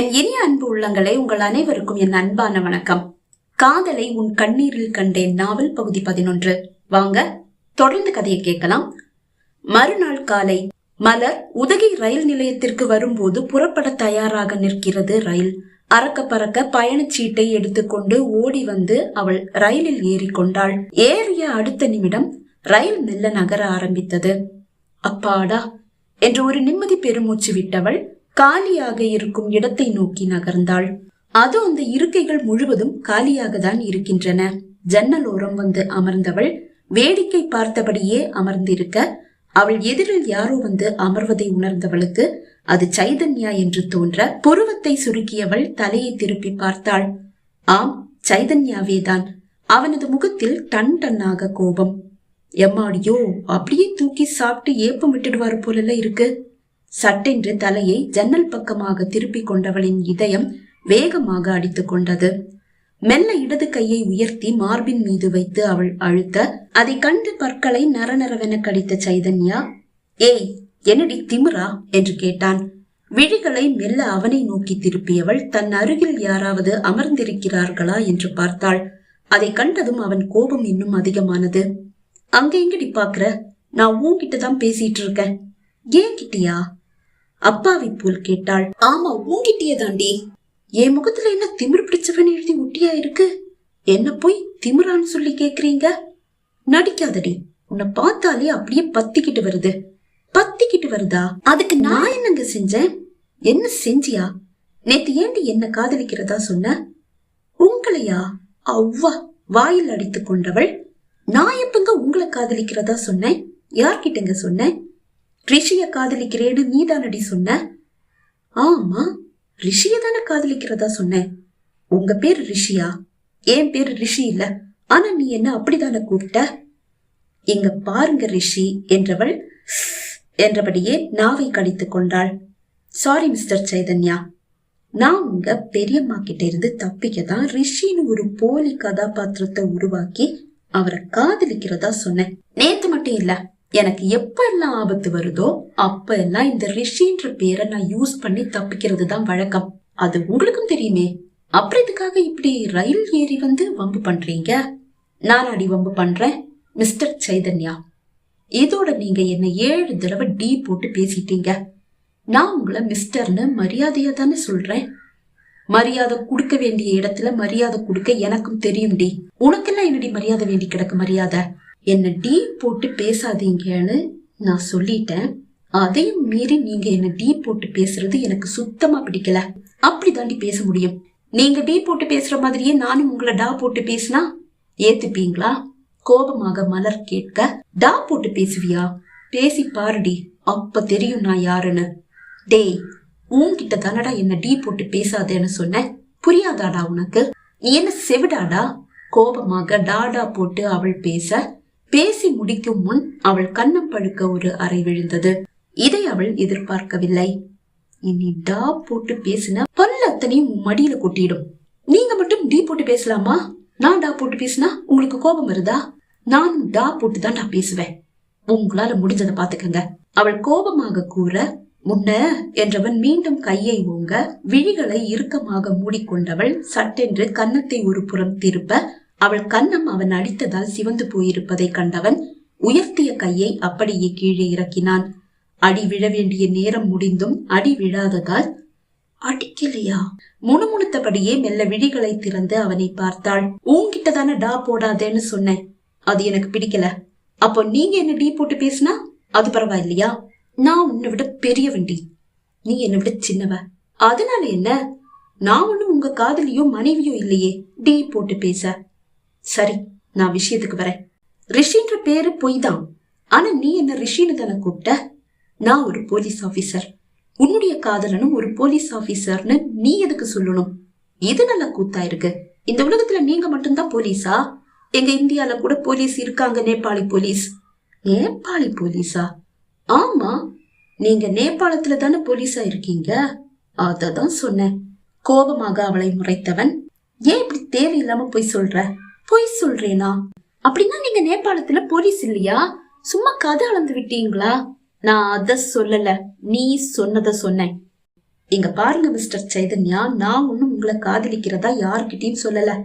என் இனிய அன்பு உள்ளங்களை உங்கள் அனைவருக்கும் என் அன்பான வணக்கம். காதலை உன் கண்ணீரில் கண்டேன் நாவல் பகுதி பதினொன்று. வாங்க தொடர்ந்து கதையை கேட்கலாம். மறுநாள் காலை மலர் உதகை ரயில் நிலையத்திற்கு வரும்போது புறப்பட தயாராக நிற்கிறது ரயில். அறக்க பறக்க பயணச்சீட்டை எடுத்துக்கொண்டு ஓடி வந்து அவள் ரயிலில் ஏறிக்கொண்டாள் ஏறிய அடுத்த நிமிடம் ரயில் மெல்ல நகர ஆரம்பித்தது. அப்பாடா! என்று ஒரு நிம்மதி பெருமூச்சு விட்டவள் காலியாக இருக்கும் இடத்தை நோக்கி நகர்ந்தாள். அது அந்த இருக்கைகள் முழுவதும் காலியாக தான் இருக்கின்றன. ஜன்னலோரம் வந்து அமர்ந்தவள் வேடிக்கை பார்த்தபடியே அமர்ந்திருக்க அவள் எதிரில் யாரோ வந்து அமர்வதை உணர்ந்தவளுக்கு அது சைதன்யா என்று தோன்ற புருவத்தை சுருக்கியவள் தலையை திருப்பி பார்த்தாள். ஆம் சைதன்யாவேதான். அவனது முகத்தில் டன் டன்னாக கோபம். எம்மாடியோ அப்படியே தூக்கி சாப்பிட்டு ஏப்பம் விட்டுடுவாரு போலல இருக்கு. சட்டென்று தலையை ஜன்னல் பக்கமாக திருப்பிக் கொண்டவளின் இதயம் வேகமாக அடித்துக் கொண்டது. மெல்ல இடது கையை உயர்த்தி மார்பின் மீது வைத்து அவள் அழுத்த அதை கண்டு பற்களை நரநரவென கடித்த சைதன்யா ஏய் என்னடி திமிரா? என்று கேட்டான். விழிகளை மெல்ல அவனை நோக்கி திருப்பியவள் தன் அருகில் யாராவது அமர்ந்திருக்கிறார்களா? என்று பார்த்தாள். அதை கண்டதும் அவன் கோபம் இன்னும் அதிகமானது. அங்க எங்கடி பாக்குற? நான் உன்கிட்ட தான் பேசிட்டு இருக்கேன். ஏன் கிட்டியா? அப்பாவி போல் கேட்டாள். ஆமா உங்ககிட்டயே தாண்டி என் முகத்துல என்ன திமிர் பிடிச்சவன் எழுதி ஒட்டியா இருக்கு? என்ன போய் திமிரான்னு சொல்லி கேக்குறீங்க? நடிக்காதடி. உன்னை பார்த்தாலே அப்படியே பத்திக்கிட்டு வருது. பத்திக்கிட்டு வருதா? அதுக்கு நான் என்னங்க செஞ்சேன்? என்ன செஞ்சியா? நேத்து ஏண்டி என்ன காதலிக்கிறதா சொன்ன? உங்களையா? அவ்வா வாயில் அடித்து கொண்டவள். நான் எப்பங்க உங்களை காதலிக்கிறதா சொன்னேன்? யார்கிட்டங்க சொன்னேன்? ரிஷிய காதலிக்கிறேன்னு நீ தானடி சொன்ன? ஆமா ரிஷிய தானே காதலிக்கிறதா சொன்னேன் உங்க பேர் ரிஷியா? என் பேர் ரிஷி இல்ல. ஆனா நீ என்ன அப்படிதானே கூப்பிட்ட? இங்க பாருங்க ரிஷி என்றவள் என்றபடியே நாவை கடித்து கொண்டாள். Sorry mister Chaitanya. நான் உங்க பெரியம்மா கிட்ட இருந்து தப்பிக்க தான் ரிஷின்னு ஒரு போலி கதாபாத்திரத்தை உருவாக்கி அவரை காதலிக்கிறதா சொன்னேன். நேத்து மட்டும் இல்லை. எனக்கு எப்ப எல்லாம் ஆபத்து வருதோ அப்ப எல்லாம் இந்த ரிஷின்ற பேரை நான் யூஸ் பண்ணி தப்பிக்கிறது தான் வழக்கம். அது உங்களுக்கும் தெரியுமே. அப்புறம் இதுக்காக இப்படி ரயில் ஏறி வந்து வம்பு பண்றீங்க? நான் அடி வம்பு பண்றேன் மிஸ்டர் சைதன்யா. இதோட நீங்க என்ன ஏழு தடவை டீ போட்டு பேசிட்டீங்க. நான் உங்களை மிஸ்டர்னு மரியாதையா தானே சொல்றேன். மரியாதை கொடுக்க வேண்டிய இடத்துல மரியாதை கொடுக்க எனக்கும் தெரியும் டி. உனக்கெல்லாம் என்னடி மரியாதை வேண்டி கிடக்கு மரியாதை? என்னை டீ போட்டு பேசாதீங்கன்னு நான் சொல்லிட்டேன். அதையும் மீறி நீங்க என்ன டீ போட்டு பேசுறது எனக்கு சுத்தமா பிடிக்கல. அப்படி தாண்டி பேச முடியும். நீங்க டீ போட்டு பேசுற மாதிரியே நானும் உங்களை டா போட்டு பேசினா ஏத்துப்பீங்களா? கோபமாக மலர் கேட்க டா போட்டு பேசுவியா? பேசி பாருடி அப்ப தெரியும் நான் யாருன்னு. டேய் உன்கிட்ட தானடா என்ன டீ போட்டு பேசாதேன்னு சொன்னேன். புரியாதாடா உனக்கு? நீ என்ன செவிடாடா? கோபமாக டாடா போட்டு அவள் பேச பேசி முடிக்கும் முன் அவள் கண்ணம் பழுக்க ஒரு அறை விழுந்தது. இதை அவள் எதிர்பார்க்கவில்லை. இனி டா போட்டு பேசின பல்ல அத்தனையும் மடியில கொட்டிடும். நீங்க மட்டும் டீ போட்டு பேசலாமா? நான் டா போட்டு பேசினா உங்களுக்கு கோபம் வருதா? நானும் டா போட்டு தான் நான் பேசுவேன். உங்களால முடிஞ்சதை பாத்துக்கங்க. அவள் கோபமாக கூற முன்ன என்றவன் மீண்டும் கையை ஓங்க விழிகளை இறுக்கமாக மூடிக்கொண்டவள் சட்டென்று கன்னத்தை ஒரு புறம் திருப்ப அவள் கன்னம் அவன் அடித்ததால் சிவந்து போயிருப்பதை கண்டவன் உயர்த்திய கையை அப்படியே கீழே இறக்கினான். அடி விழ வேண்டிய நேரம் முடிந்தும் அடி விழாததால் அடிக்கலையா? முணுமுணுத்தபடியே மெல்ல விழிகளை திறந்து அவனை பார்த்தாள். உன்கிட்ட தானே டா போடாதேன்னு சொன்னேன். அது எனக்கு பிடிக்கல. அப்போ நீங்க என்ன டீ போட்டு பேசினா? அது பரவாயில்லையா? நான் உன்னை விட பெரிய வண்டி நீ என்னை விட சின்னவ. அதனால என்ன? நான் ஒண்ணும் உங்க காதலியோ மனைவியோ இல்லையே. டீ போட்டு பேச. சரி நான் விஷயத்துக்கு வரேன். ரிஷின்ற பேரு பொய் தான் ஆனா நீ என்ன ரிஷின்னு தானே கூப்பிட்ட? நான் ஒரு போலீஸ் ஆபீசர் உன்னுடைய காதலனும் ஒரு போலீஸ் ஆபீசர்னு நீ எதுக்கு சொல்லணும்? இது நல்ல கூத்தா இருக்கு. இந்த உலகத்துல நீங்க மட்டும்தான் போலீஸா எங்க இந்தியால கூட போலீஸ் இருக்காங்க நேபாளி போலீஸ் நேபாளி போலீஸா ஆமா நீங்க நேபாளத்துல தானே போலீஸா இருக்கீங்க? அததான் சொன்னேன். கோபமாக அவளை முறைத்தவன். ஏன் இப்படி தேவையில்லாம போய் சொல்ற? பொய் சொல்றேனா? அப்படின்னா நீங்க நேபாளத்துல போலீஸ் இல்லையா? சும்மா கதை அளந்து விட்டீங்களா? நான் அத சொல்லல. நீ சொன்னத சொன்னேன். இங்க பாருங்க மிஸ்டர் சைதன்யா. நான் ஒண்ணும் உங்களை காதலிக்கிறதா யாருக்கிட்டையும் சொல்லல.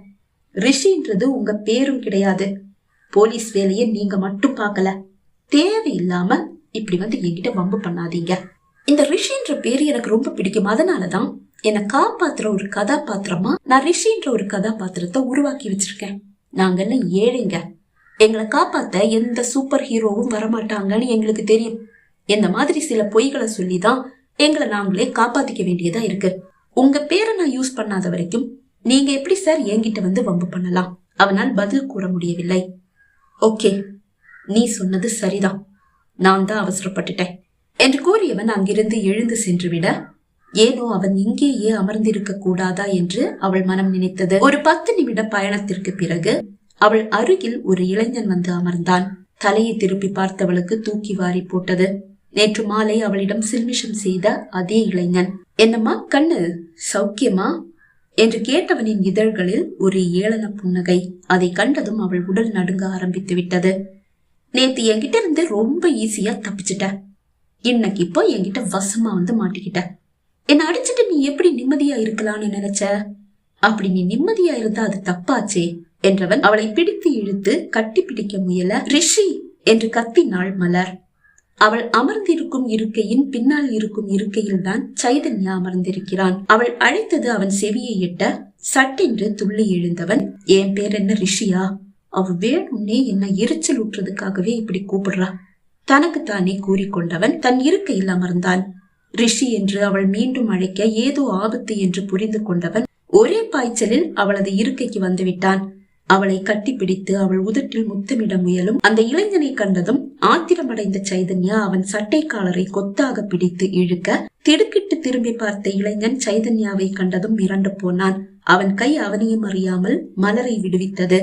ரிஷின்றது உங்க பேரும் கிடையாது. போலீஸ் வேலையை நீங்க மட்டும் பார்க்கல. தேவையில்லாம இப்படி வந்து என்கிட்ட வம்பு பண்ணாதீங்க. இந்த ரிஷின்ற பேர் எனக்கு ரொம்ப பிடிக்கும். அதனாலதான் என்னை காப்பாத்துற ஒரு கதாபாத்திரமா நான் ரிஷின்ற ஒரு கதாபாத்திரத்தை உருவாக்கி வச்சிருக்கேன். நாங்கெல்லாம் ஏழைங்க. எங்களை காப்பாத்த எந்த சூப்பர் ஹீரோவும் வரமாட்டாங்கன்னு எங்களுக்கு தெரியும். இந்த மாதிரி சில பொய்களை சொல்லிதான் எங்களை நாங்களே காப்பாத்திக்க வேண்டியதா இருக்கு. உங்க பேரை நான் யூஸ் பண்ணாத வரைக்கும் நீங்க எப்படி சார் என்கிட்ட வந்து வம்பு பண்ணலாம்? அவனால் பதில் கூற முடியவில்லை. ஓகே நீ சொன்னது சரிதான். நான் தான் அவசரப்பட்டுட்டேன். என்று கூறியவன் அங்கிருந்து எழுந்து சென்று விட ஏனோ அவன் இங்கேயே அமர்ந்திருக்க கூடாதா என்று அவள் மனம் நினைத்தது. ஒரு பத்து நிமிட பயணத்திற்கு பிறகு அவள் அருகில் ஒரு இளைஞன் வந்து அமர்ந்தான். தலையை திருப்பி பார்த்தவளுக்கு தூக்கி வாரி போட்டது. நேற்று மாலை அவளிடம் சில்மிஷம் செய்த அதே இளைஞன். என்னம்மா கண்ணு? சௌக்கியமா? என்று கேட்டவனின் இதழ்களில் ஒரு ஏளன புன்னகை. அதை கண்டதும் அவள் உடல் நடுங்க ஆரம்பித்து விட்டது. நேத்து என்கிட்ட இருந்து ரொம்ப ஈஸியா தப்பிச்சிட்ட. இன்னைக்கு இப்போ என்கிட்ட வசமா வந்து மாட்டிக்கிட்ட. என்ன அடிச்சுட்டு நீ எப்படி நிம்மதியா இருக்கலாம்னு நினைச்ச? அப்படி நீ நிம்மதியா இருந்தா அது தப்பாச்சே என்றவன் அவளை பிடித்து இழுத்து கட்டி பிடிக்க முயல ரிஷி என்று கத்தினாள் மலர். அவள் அமர்ந்திருக்கும் இருக்கையின் பின்னால் இருக்கும் இருக்கையில் தான் சைதன்யா அமர்ந்திருக்கிறான். அவள் அழைத்தது அவன் செவியை எட்ட சட்டென்று துள்ளி எழுந்தவன் என் பேர் என்ன ரிஷியா? அவ வேணும்னே என்ன எரிச்சல் ஊற்றுறதுக்காகவே இப்படி கூப்பிடுறா. தனக்குத்தானே கூறிக்கொண்டவன் தன் இருக்கையில் அமர்ந்தான். ரிஷி என்று அவள் மீண்டும் அழைக்க ஏதோ ஆபத்து என்று புரிந்து கொண்டவன் ஒரே பாய்ச்சலில் அவளது இருக்கைக்கு வந்துவிட்டான். அவளை கட்டிப்பிடித்து அவள் உதட்டில் முத்தமிட முயலும் அந்த இளைஞனை கண்டதும் ஆத்திரமடைந்த சைதன்யா அவன் சட்டை காலரை கொத்தாக பிடித்து இழுக்க திடுக்கிட்டு திரும்பி பார்த்த இளைஞன் சைதன்யாவை கண்டதும் மிரண்டு போனான். அவன் கை அவனையும் அறியாமல் மலரை விடுவித்தது.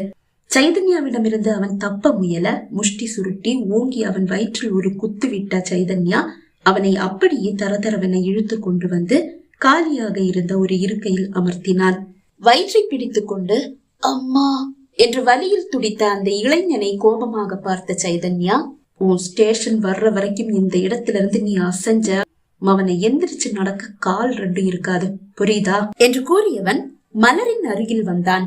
சைதன்யாவிடமிருந்து அவன் தப்ப முயல முஷ்டி சுருட்டி ஓங்கி அவன் வயிற்றில் ஒரு குத்து விட்ட சைதன்யா அவனை அப்படியே தரதரவென இழுத்து கொண்டு வந்து காலியாக இருந்த ஒரு இருக்கையில் அமர்த்தினான் வயிற்றை பிடித்துக் கொண்டு அம்மா என்று வலியில் துடித்த அந்த இளைஞனை கோபமாக பார்த்த சைதன்யா உன் ஸ்டேஷன் வர்ற வரைக்கும் இந்த இடத்துல இருந்து நீ அசைஞ்ச அவனை எந்திரிச்சு நடக்க கால் ரெண்டு இருக்காது. புரியுதா? என்று கூறியவன் மலரின் அருகில் வந்தான்.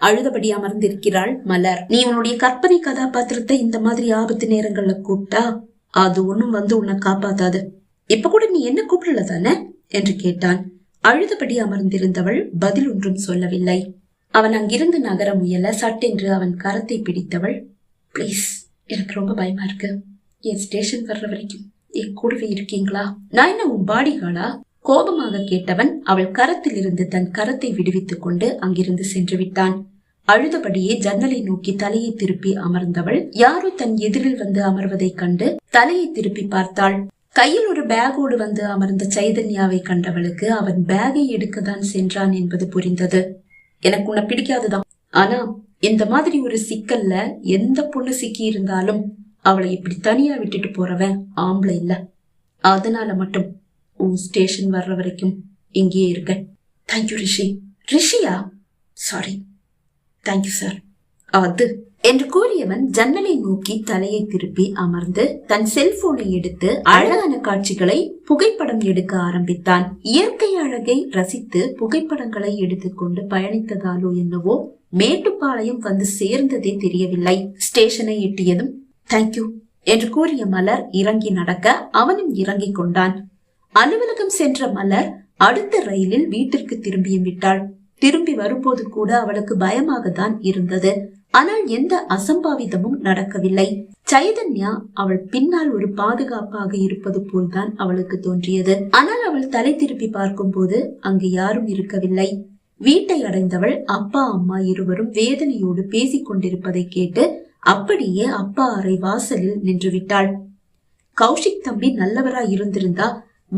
அழுதபடி அமர்ந்திருக்கிறாள் மலர். நீ உன்னுடைய கற்பனை கதாபாத்திரத்தை இந்த மாதிரி ஆபத்து நேரங்கள்ல கூப்பிட்டா அது ஒண்ணும் வந்து உன்னை காப்பாத்தாது. இப்ப கூட நீ என்ன கூப்பிடல தானே? என்று கேட்டான். அழுதபடி அமர்ந்திருந்தவள் பதில் ஒன்றும் சொல்லவில்லை. அவன் அங்கிருந்து நகர முயல சட்டென்று அவன் கரத்தை பிடித்தவள் ப்ளீஸ் எனக்கு ரொம்ப பயமா இருக்கு. என் ஸ்டேஷன் வர்ற வரைக்கும் என் கூடவே இருக்கீங்களா? நான் என்ன உன் பாடிகாலா கோபமாக கேட்டவன் அவள் கரத்தில் இருந்து தன் கரத்தை விடுவித்துக் கொண்டு அங்கிருந்து சென்று விட்டான். அழுதபடியே ஜன்னலை நோக்கி தலையை திருப்பி அமர்ந்தவள் யாரோ தன் எதிரில் வந்து அமர்வதைக் கண்டு தலையை திருப்பி பார்த்தாள். கையில் ஒரு பேக்கோடு வந்து அமர்ந்த சைதன்யாவை கண்டவளுக்கு அவன் பேகை எடுக்கத்தான் சென்றான் என்பது புரிந்தது. எனக்கு உன்னை பிடிக்காதுதான். ஆனா இந்த மாதிரி ஒரு சிக்கல்ல எந்த பொண்ணு சிக்கி இருந்தாலும் அவளை இப்படி தனியா விட்டுட்டு போறவன் ஆம்பளை இல்ல. அதனால மட்டும் உன் ஸ்டேஷன் வர்ற வரைக்கும் இங்கேயே இருக்க. Thank you Rishi. ரிஷியா? Sorry thank you sir அது என்று கூறியவன் ஜன்னலை நோக்கி தலையை திருப்பி அமர்ந்து தன் செல்போனை எடுத்து அழகான காட்சிகளை புகைப்படம் எடுக்க ஆரம்பித்தான். இயற்கை அழகை ரசித்து புகைப்படங்களை எடுத்துக்கொண்டு பயணித்ததாலோ என்னவோ மேட்டுப்பாளையம் வந்து சேர்ந்ததே தெரியவில்லை. ஸ்டேஷனை எட்டியதும் தேங்க்யூ என்று கூறிய மலர் இறங்கி நடக்க அவனும் இறங்கிக் கொண்டான். அலுவலகம் சென்ற மலர் அடுத்த ரயிலில் வீட்டிற்கு திரும்பியும் விட்டாள். திரும்பி வரும்போது கூட அவளுக்கு பயமாக தான் இருந்தது. ஆனால் எந்த அசம்பாவிதமும் நடக்கவில்லை. சைதன்யா அவள் பின்னால் ஒரு பாதுகாப்பாக இருப்பது போல்தான் அவளுக்கு தோன்றியது. ஆனால் அவள் தலை திருப்பி பார்க்கும் போது அங்கு யாரும் இருக்கவில்லை. வீட்டை அடைந்தவள் அப்பா அம்மா இருவரும் வேதனையோடு பேசிக் கொண்டிருப்பதை கேட்டு அப்படியே அப்பா அறை வாசலில் நின்று விட்டாள் கௌஷிக் தம்பி நல்லவரா இருந்திருந்தா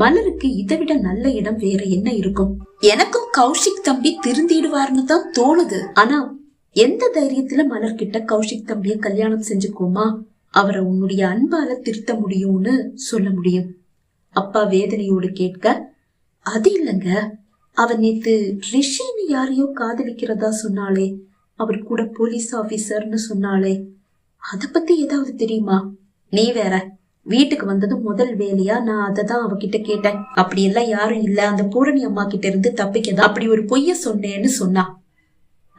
மலருக்கு இதை விட நல்ல இடம் வேற என்ன இருக்கும்? எனக்கும் கௌஷிக் தம்பி திருந்திடுவார்னு தான் தோணுது. ஆனா எந்த தைரியத்துல மலர் கிட்ட கௌஷிக் தம்பிய கல்யாணம் செஞ்சுக்கோமா அவரை உன்னுடைய அன்பால திருத்த முடியும்னு சொல்ல முடியும். அப்பா வேதனையோடு கேட்க அது இல்லைங்க. அவன் நேத்து ரிஷின்னு யாரையோ காதலிக்கிறதா சொன்னாலே அவர் கூட போலீஸ் ஆபீசர்னு சொன்னாலே அத பத்தி ஏதாவது தெரியுமா? நீ வேற. வீட்டுக்கு வந்ததும் முதல் வேலையா நான் அதை தான் அவகிட்ட கேட்டேன். அப்படி எல்லாம் யாரும் இல்ல. அந்த பூரணி அம்மா கிட்ட இருந்து தப்பிக்கதான் அப்படி ஒரு பொய்ய சொன்னேன்னு சொன்னா.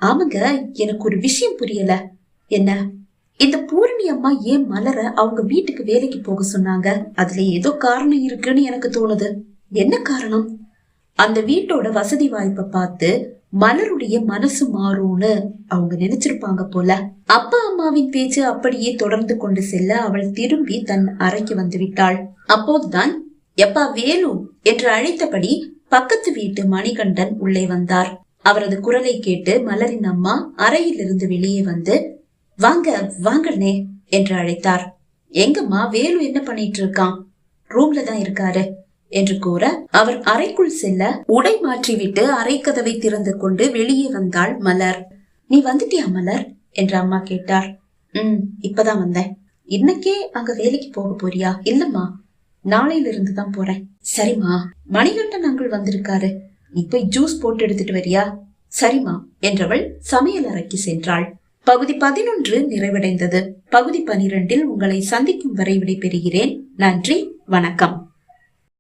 ஆமாங்க எனக்கு ஒரு விஷயம் புரியல. என்ன? இந்த பூரணி அம்மா ஏன் மலர அவங்க வீட்டுக்கு வேலைக்கு போக சொன்னாங்க? அதுல ஏதோ காரணம் இருக்குன்னு எனக்கு தோணுது. என்ன காரணம்? அந்த வீட்டோட வசதி வாய்ப்பை பார்த்து மலருடைய மனசு மாறும்னு அவங்க நினைச்சிருப்பாங்க போல. அப்பா அம்மாவின் பேச்சு அப்படியே தொடர்ந்து கொண்டு செல்ல அவள் திரும்பி தன் அறைக்கு வந்து விட்டாள். அப்போதுதான் எப்பா வேலு என்று அழைத்தபடி பக்கத்து வீட்டு மணிகண்டன் உள்ளே வந்தார். அவரது குரலை கேட்டு மலரின் அம்மா அறையிலிருந்து வெளியே வந்து வாங்க வாங்கண்ணே என்று அழைத்தார். எங்கம்மா வேலு என்ன பண்ணிட்டு இருக்கான்? ரூம்ல தான் இருக்காரு. என்று கூற அவர் அறைக்குள் செல்ல உடை மாற்றிவிட்டு அறை கதவை திறந்து கொண்டு வெளியே வந்தாள் மலர். நீ வந்துட்டியா மலர்? என்று அம்மா கேட்டார். ம் இப்பதான் வந்தேன். இன்னைக்கே அங்க வேலைக்கு போக போறியா? இல்லம்மா நாளையில இருந்து தான் போறேன். சரிம்மா மணிகண்டன் அங்கிள் வந்திருக்காரு. நீ போய் ஜூஸ் போட்டு எடுத்துட்டு வரியா? சரிம்மா என்றவள் சமையல் அறைக்கு சென்றாள். பகுதி பதினொன்று நிறைவடைந்தது. பகுதி பனிரெண்டில் உங்களை சந்திக்கும் வரை விடைபெறுகிறேன். நன்றி வணக்கம்.